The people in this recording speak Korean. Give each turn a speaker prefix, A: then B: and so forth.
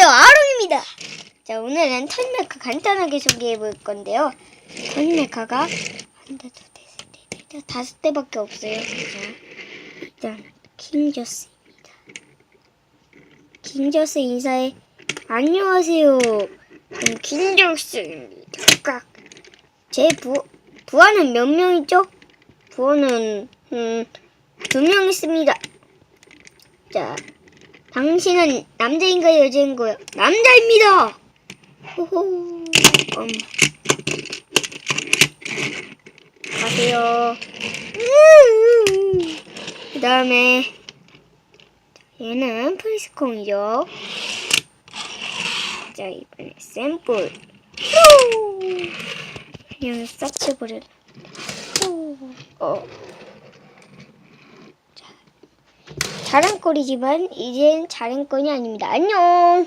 A: 안녕하세요 아롱입니다. 자 오늘은 털메카 간단하게 소개해 볼 건데요. 털메카가 한대 두대셋넷 다섯 대밖에 없어요 자 일단 킹저스입니다. 킹저스 인사해. 안녕하세요. 킹저스입니다. 깍. 제 부, 부하는 몇 명이죠? 부하는 음, 두 명 있습니다. 자 당신은 남자인가요 여자인가요? 남자입니다. 호호. 음. 가세요. 그 다음에 얘는 프리스콩이죠. 자 이번에. 후. 그냥 싹 쳐버려. 후. 어. 자랑거리지만 이젠 자랑거리 아닙니다. 안녕.